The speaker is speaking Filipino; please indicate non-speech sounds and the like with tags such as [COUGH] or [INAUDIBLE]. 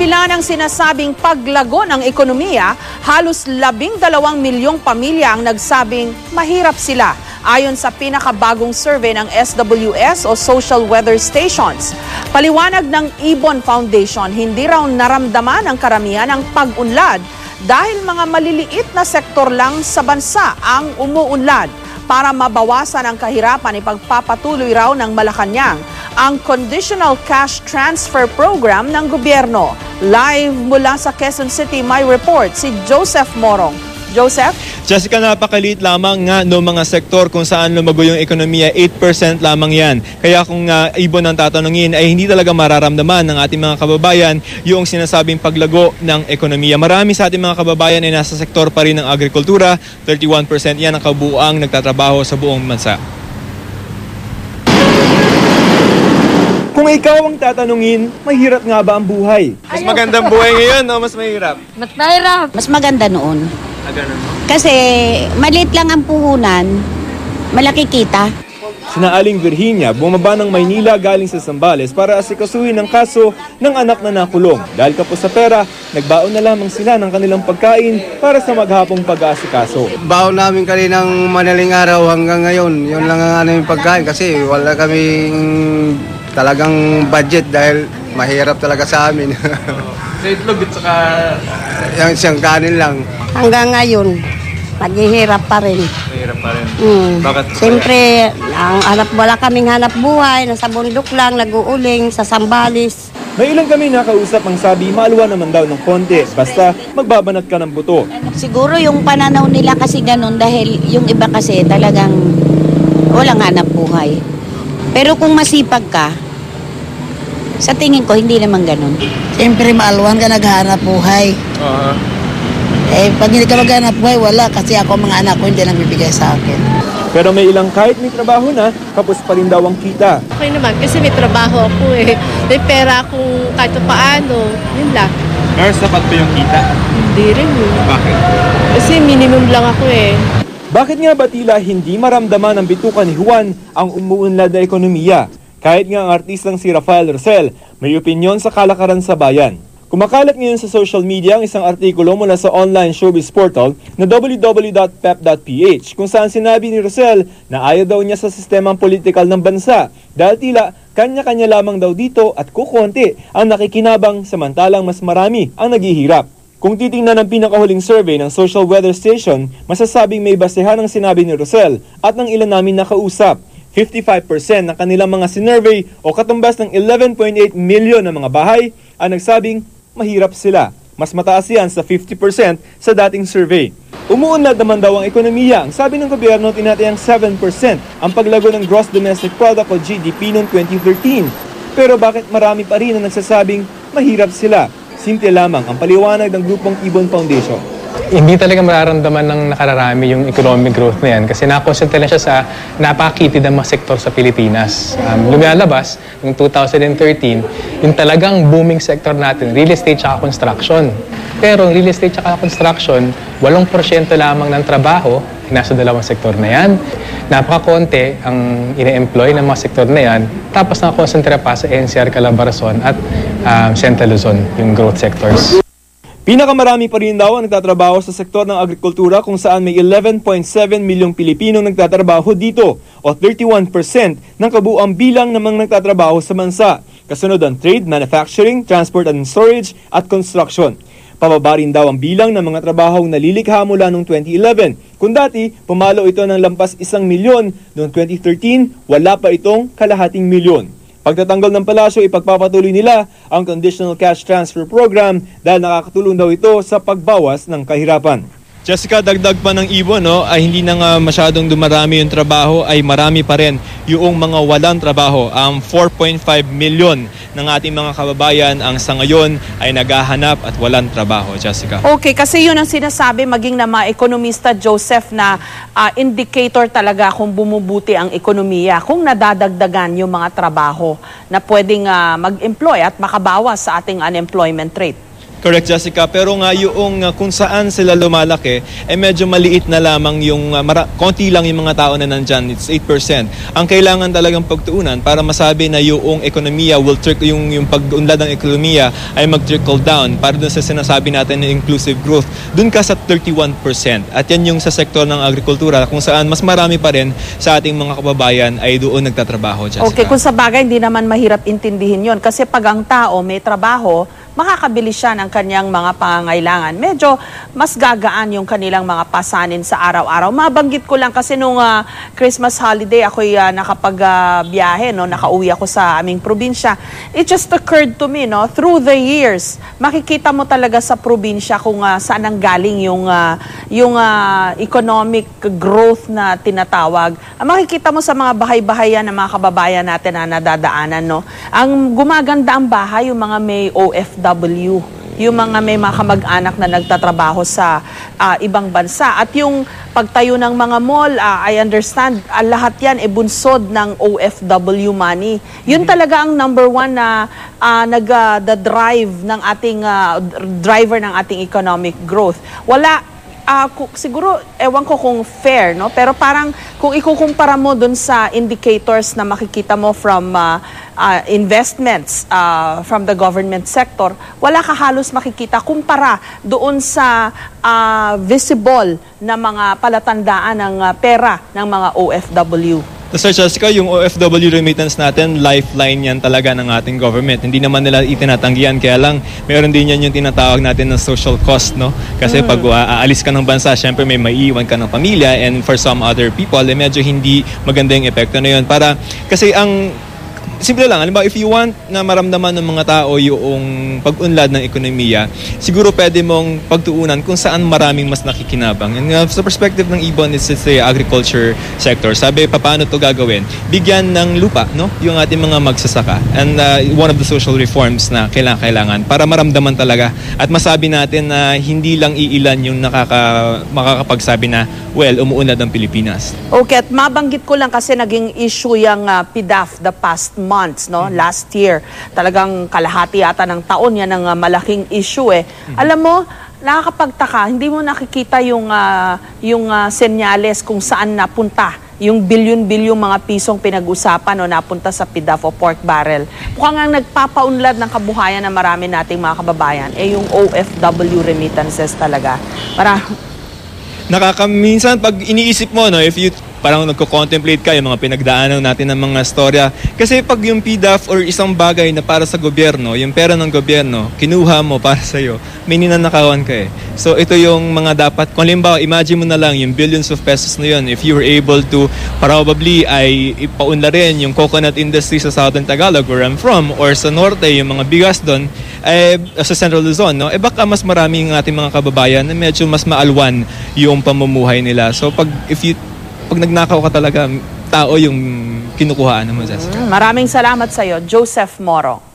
kabila ng sinasabing paglago ng ekonomiya, halos labing dalawang milyong pamilya ang nagsabing mahirap sila ayon sa pinakabagong survey ng SWS o Social Weather Stations. Paliwanag ng Ibon Foundation, hindi raw naramdaman ng karamihan ang pag-unlad dahil mga maliliit na sektor lang sa bansa ang umuunlad para mabawasan ang kahirapan ipagpapatuloy raw ng Malacanang ang Conditional Cash Transfer Program ng gobyerno. Live mula sa Quezon City, my report si Joseph Morong. Joseph? Jessica, napakaliit lamang nga no mga sektor kung saan lumago yung ekonomiya, 8% lamang yan. Kaya kung uh, ibon ang tatanungin ay hindi talaga mararamdaman ng ating mga kababayan yung sinasabing paglago ng ekonomiya. Marami sa ating mga kababayan ay nasa sektor pa rin ng agrikultura, 31% yan ang kabuuang nagtatrabaho sa buong bansa. Kung ikaw ang tatanungin, mahirap nga ba ang buhay? Mas magandang buhay ngayon o mas mahirap? Mas mahirap. Mas maganda noon. Ah, ganun. Kasi maliit lang ang puhunan, malaki kita. Sina Aling Virginia bumaba ng Maynila galing sa Zambales para asikasuhin ang kaso ng anak na nakulong. Dahil kapos sa pera, nagbaon na lamang sila ng kanilang pagkain para sa maghapong pag-aasikaso. Baon namin kaninang madaling araw hanggang ngayon. Yun lang ang aming pagkain kasi wala kaming talagang budget dahil mahirap talaga sa amin. [LAUGHS] Sa itlog at saka... [LAUGHS] Yung siyang kanin lang. Hanggang ngayon, naghihirap pa rin. Mahirap pa rin. Mm. Bakit? Siyempre, ang hanap, wala kaming hanap buhay. Nasa bundok lang, nag-uuling, sa Sambalis. May ilang kami nakausap ang sabi, maluwa naman daw ng konti. Basta magbabanat ka ng buto. Siguro yung pananaw nila kasi ganun dahil yung iba kasi talagang walang hanap buhay. Pero kung masipag ka, sa tingin ko hindi naman ganun. Siyempre, maalwan ka naghahanap buhay. Uh, Eh, pag hindi ka maghanap buhay, wala. Kasi ako, mga anak ko, hindi nagbibigay sa akin. pero may ilang kahit may trabaho na, kapos pa rin daw ang kita. Okay naman, kasi may trabaho ako eh. May pera akong kahit pa paano. Yun lang. Nurse, sapat ba yung kita? Hindi rin yun. Bakit? Kasi minimum lang ako eh. Bakit nga ba tila hindi maramdaman ng bitukan ni Juan ang umuunlad na ekonomiya? Kahit nga ang artistang si Rafael Rosel may opinyon sa kalakaran sa bayan. Kumakalat ngayon sa social media ang isang artikulo mula sa online showbiz portal na www.pep.ph kung saan sinabi ni Rosel na ayaw daw niya sa sistemang politikal ng bansa dahil tila kanya-kanya lamang daw dito at kukonti ang nakikinabang samantalang mas marami ang naghihirap. Kung titingnan ang pinakahuling survey ng Social Weather Station, masasabing may basehan ang sinabi ni Rosel at ng ilan namin nakausap. 55% ng kanilang mga sinurvey o katumbas ng 11.8 milyon na mga bahay ang nagsabing mahirap sila. Mas mataas yan sa 50% sa dating survey. Umuunlad naman daw ang ekonomiya. Ang sabi ng gobyerno, tinatayang 7% ang paglago ng gross domestic product o GDP noong 2013. Pero bakit marami pa rin ang nagsasabing mahirap sila? Simple lamang ang paliwanag ng grupong Ibon Foundation. hindi talaga mararamdaman ng nakararami yung economic growth na yan kasi nakonsentrate lang siya sa napakitid ng mga sektor sa Pilipinas. Um, lumalabas, yung 2013, yung talagang booming sector natin, real estate at construction. Pero ang real estate at construction, 8% lamang ng trabaho nasa dalawang sektor na yan. Napakakonti ang ine-employ ng mga sektor na yan. Tapos nakakonsentrate pa sa NCR Calabarzon at um, Central Luzon, yung growth sectors. Pinakamarami pa rin daw ang nagtatrabaho sa sektor ng agrikultura kung saan may 11.7 milyong Pilipinong nagtatrabaho dito o 31% ng kabuang bilang ng mga nagtatrabaho sa bansa. Kasunod ang trade, manufacturing, transport and storage at construction. Pababa rin daw ang bilang ng mga trabahong nalilikha mula noong 2011. Kung dati, pumalo ito ng lampas isang milyon, noong 2013, wala pa itong kalahating milyon. Pagtatanggal ng palasyo, ipagpapatuloy nila ang Conditional Cash Transfer Program dahil nakakatulong daw ito sa pagbawas ng kahirapan. Jessica, dagdag pa ng ibon, no, ay hindi na nga masyadong dumarami yung trabaho, ay marami pa rin yung mga walang trabaho. Ang 4.5 milyon ng ating mga kababayan ang sa ngayon ay naghahanap at walang trabaho, Jessica. Okay, kasi yun ang sinasabi maging na mga ekonomista Joseph na ah, indicator talaga kung bumubuti ang ekonomiya, kung nadadagdagan yung mga trabaho na pwedeng ah, mag-employ at makabawas sa ating unemployment rate. Correct, Jessica. Pero nga yung uh, kung saan sila lumalaki, eh medyo maliit na lamang yung, uh, mara- konti lang yung mga tao na nandyan. It's 8%. Ang kailangan talagang pagtuunan para masabi na yung ekonomiya will trick, yung, yung pag-unlad ng ekonomiya ay mag-trickle down para dun sa sinasabi natin na inclusive growth. Dun ka sa 31%. At yan yung sa sektor ng agrikultura kung saan mas marami pa rin sa ating mga kababayan ay doon nagtatrabaho, Jessica. Okay, kung sa bagay, hindi naman mahirap intindihin yon Kasi pag ang tao may trabaho, makakabili siya ng kanyang mga pangangailangan. Medyo mas gagaan yung kanilang mga pasanin sa araw-araw. Mabanggit ko lang kasi nung ah, Christmas holiday, ako'y uh, nakapag-biyahe, no? nakauwi ako sa aming probinsya. It just occurred to me, no? through the years, makikita mo talaga sa probinsya kung ah, saan ang galing yung, ah, yung ah, economic growth na tinatawag. Ah, makikita mo sa mga bahay-bahayan ng mga kababayan natin na nadadaanan. No? Ang gumaganda ang bahay, yung mga may OFW yung mga may mga kamag-anak na nagtatrabaho sa ah, ibang bansa. At yung pagtayo ng mga mall, ah, I understand, ah, lahat yan e bunsod ng OFW money. Yun talaga ang number one na ah, nag, ah, the drive ng ating, ah, driver ng ating economic growth. Wala, ku- siguro, ewan ko kung fair, no? Pero parang kung ikukumpara mo dun sa indicators na makikita mo from ah, ah, investments ah, from the government sector, wala ka halos makikita kumpara doon sa ah, visible na mga palatandaan ng ah, pera ng mga OFW. So, Sir Jessica, yung OFW remittance natin, lifeline yan talaga ng ating government. Hindi naman nila itinatanggihan, kaya lang meron din yan yung tinatawag natin ng social cost, no? Kasi pag uh, aalis ka ng bansa, syempre may maiiwan ka ng pamilya and for some other people, eh, medyo hindi maganda yung epekto na yun. Para, kasi ang simple lang, alam if you want na maramdaman ng mga tao yung pag-unlad ng ekonomiya, siguro pwede mong pagtuunan kung saan maraming mas nakikinabang. And uh, sa perspective ng Ibon, it's, it's the agriculture sector. Sabi, paano to gagawin? Bigyan ng lupa, no? Yung ating mga magsasaka. And uh, one of the social reforms na kailangan-kailangan para maramdaman talaga at masabi natin na hindi lang iilan yung nakaka, makakapagsabi na, well, umuunlad ang Pilipinas. Okay, at mabanggit ko lang kasi naging issue yung ah, PDAF the past months, no? Last year. Talagang kalahati yata ng taon yan ang ah, malaking issue eh. Alam mo, nakakapagtaka, hindi mo nakikita yung ah, yung ah, senyales kung saan napunta yung bilyon-bilyong mga pisong pinag-usapan o napunta sa PDAF o pork barrel. Mukhang ang nagpapaunlad ng kabuhayan ng marami nating mga kababayan eh yung OFW remittances talaga. Para nakakaminsan pag iniisip mo no if you parang nagko-contemplate ka yung mga pinagdaanan natin ng mga storya. Kasi pag yung PDAF or isang bagay na para sa gobyerno yung pera ng gobyerno kinuha mo para sa iyo may ninanakawan ka eh. So ito yung mga dapat kung halimbawa imagine mo na lang yung billions of pesos na yun if you were able to probably ay ipaunla rin yung coconut industry sa Southern Tagalog where I'm from or sa Norte yung mga bigas doon eh, sa Central Luzon no? Eh baka mas maraming ating mga kababayan na medyo mas maalwan yung pamumuhay nila. So pag if you pag nagnakaw ka talaga, tao yung kinukuhaan mo, Jessica. Maraming salamat sa iyo, Joseph Moro.